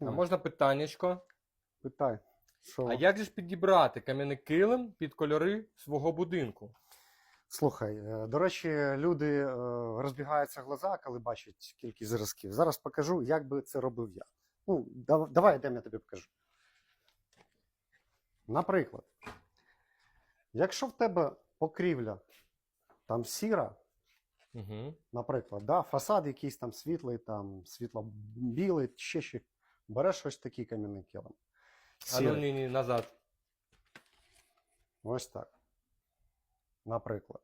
А можна питаннячко? Питай. Що? А як же ж підібрати кам'яний килим під кольори свого будинку? Слухай, е, до речі, люди е, розбігаються глаза, коли бачать кількість зразків. Зараз покажу, як би це робив я. Ну, дав- давай йдемо, я тобі покажу. Наприклад, якщо в тебе покрівля там сіра, Угу. наприклад, да, фасад якийсь там світлий, там світло-білий, ще ще береш ось такий кам'яний килим. А ну ні, ні, назад. Ось так. Наприклад.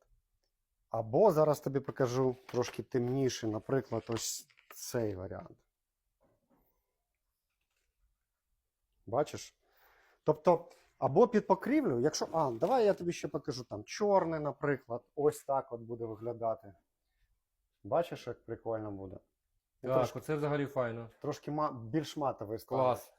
Або зараз тобі покажу трошки темніший, наприклад, ось цей варіант. Бачиш? Тобто, або під покрівлю, якщо. А, давай я тобі ще покажу там чорний, наприклад. Ось так от буде виглядати. Бачиш, як прикольно буде? Так, трошки, оце взагалі файно. трошки ма- більш матовий ставлю. Клас.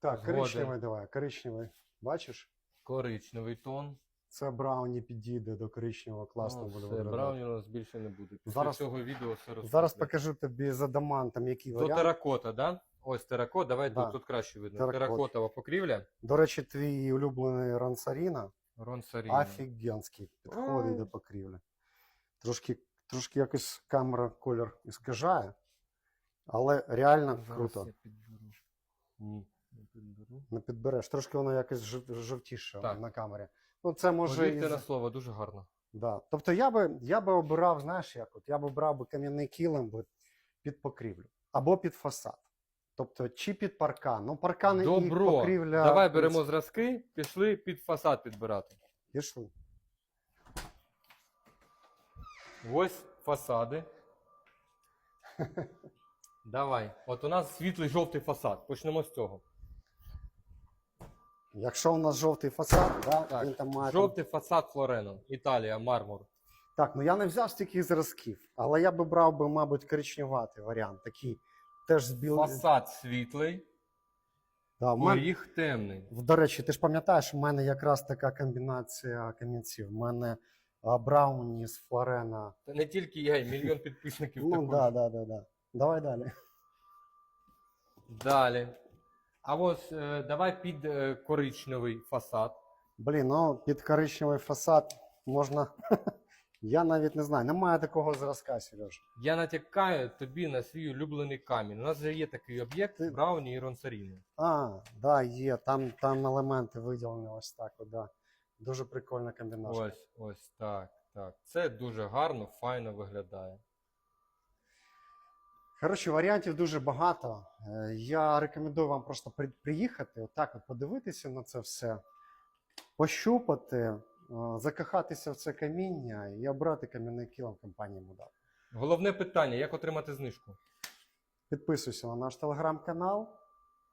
Так, Згоден. коричневий давай, коричневий. Бачиш? Коричневий тон. Це брауні підійде до коричневого, класно Ну, буде все, виглядати. брауні у нас більше не буде. Після Зараз- цього відео все розповідає. Зараз покажу тобі з адамантом, який До варіант. теракота, да? Ось теракот, давай Да. тут, тут краще видно. Теракот. Теракотова покрівля. До речі, твій улюблений Рансаріна Ронсаріна. Офігенський. Підходить до покрівлі. Трошки, трошки якось камера колір іскажає, але реально Зараз круто. я підберу. Ні, не підберу. Не підбереш. Трошки воно якось жов- жовтіше Так. на камері. Ну, це може. Повірте із- слово, дуже гарно. Да. Тобто я би, я би обирав, знаєш, як от я би брав би кам'яний би під покрівлю або під фасад. Тобто, чи під паркан. Ну, паркан і Добро. покрівля. Давай в беремо зразки, пішли під фасад підбирати. Пішли. Ось фасади. Давай. От у нас світлий жовтий фасад. Почнемо з цього. Якщо у нас жовтий фасад, да, Так, він там має. Жовтий фасад Флорено. Італія, мармур. Так, ну я не взяв стільки зразків, але я би брав би, мабуть, коричневатий варіант. Такий теж з білим. Фасад світлий, Да, в мене... поріг темний. До речі, ти ж пам'ятаєш, у мене якраз така комбінація камінців. У мене а, Брауні з Флорена. Та не тільки я, і мільйон підписників Ну, також. да, да, да, да. Давай далі. Далі. А ось е, давай під е, коричневий фасад. Блін, ну під коричневий фасад можна. Я навіть не знаю. Немає такого зразка, Сереж. Я натякаю тобі на свій улюблений камінь. У нас вже є такий об'єкт Ти- Брауні і Ронсаріно. А, да, є. Там, там елементи виділені ось так. От, да. Дуже прикольна комбінація. Ось, ось так, так. Це дуже гарно, файно виглядає. Коротше, варіантів дуже багато. Е, Я рекомендую вам просто приїхати, отак от подивитися на це все, пощупати, е, закохатися в це каміння і обрати кам'яний кілом компанії Мудак. Головне питання: як отримати знижку? Підписуйся на наш телеграм-канал,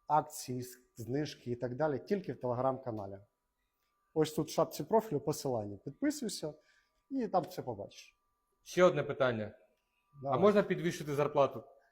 акції, знижки і так далі, тільки в телеграм-каналі. Ось тут в шапці профілю посилання. Підписуйся і там все побачиш. Ще одне питання. А можна підвищити зарплату?